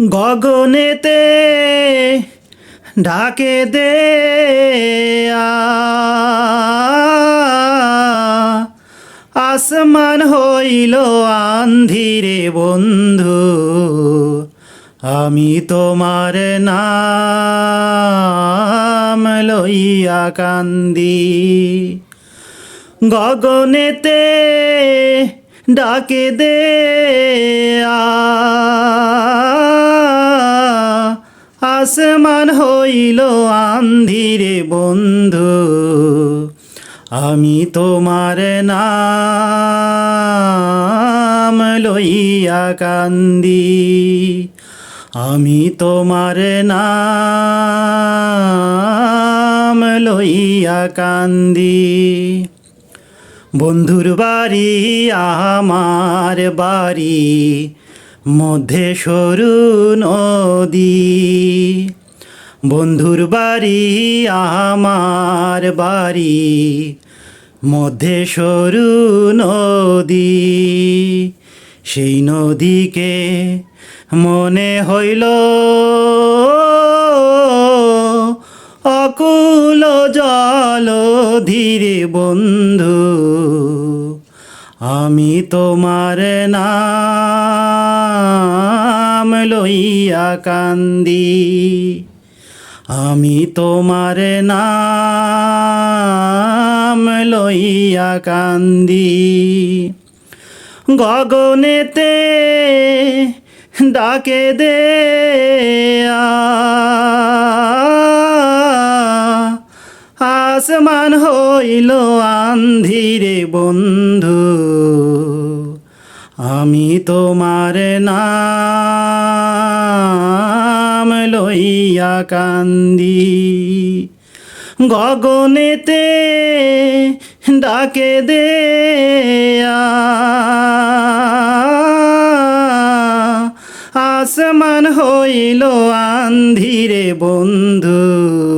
গগনেতে ডাকে দে আসমান হইল আন্ধিরে বন্ধু, আমি তোমার নাম লইয়া কান্দি। গগনেতে ডাকে দে আসমান হইল আন্ধিরে বন্ধু, আমি তোমার নাম লইয়া কান্দি, আমি তোমার নাম লইয়া কান্দি। বন্ধুর বাড়ি, আমার বাড়ি মধ্যে সরু নদী। বন্ধুর বাড়ি, আমার বাড়ি। মধ্যে সরু নদী। সেই নদীকে মনে হইল অকুল জল ধীরে বন্ধু। আমি তোমার নাম লইয়া কান্দি। আমি তোমার নাম লইয়া কান্দি। গগনেতে ডাকে দে আ, আসমান হইল আন্ধিরে বন্ধু। আমি তোমার নাম লইয়া কান্দি। গগনেতে ডাকে দে আসমান হইল আন্ধিরে বন্ধু।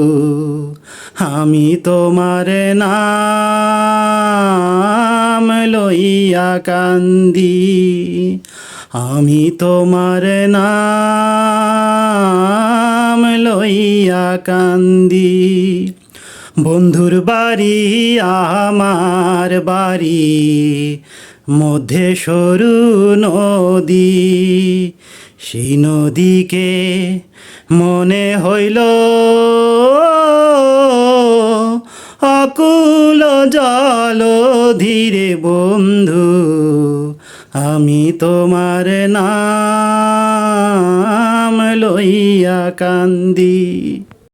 আমি তোমার নাম লইয়া কান্দি। আমি তোমার নাম লইয়া কান্দি। বন্ধুর বাড়ি, আমার বাড়ি, মধ্যে সরু নদী। সেই নদীকে মনে হইল অকুল জল ধীরে বন্ধু আমি তোমার নাম লইয়া কান্দি।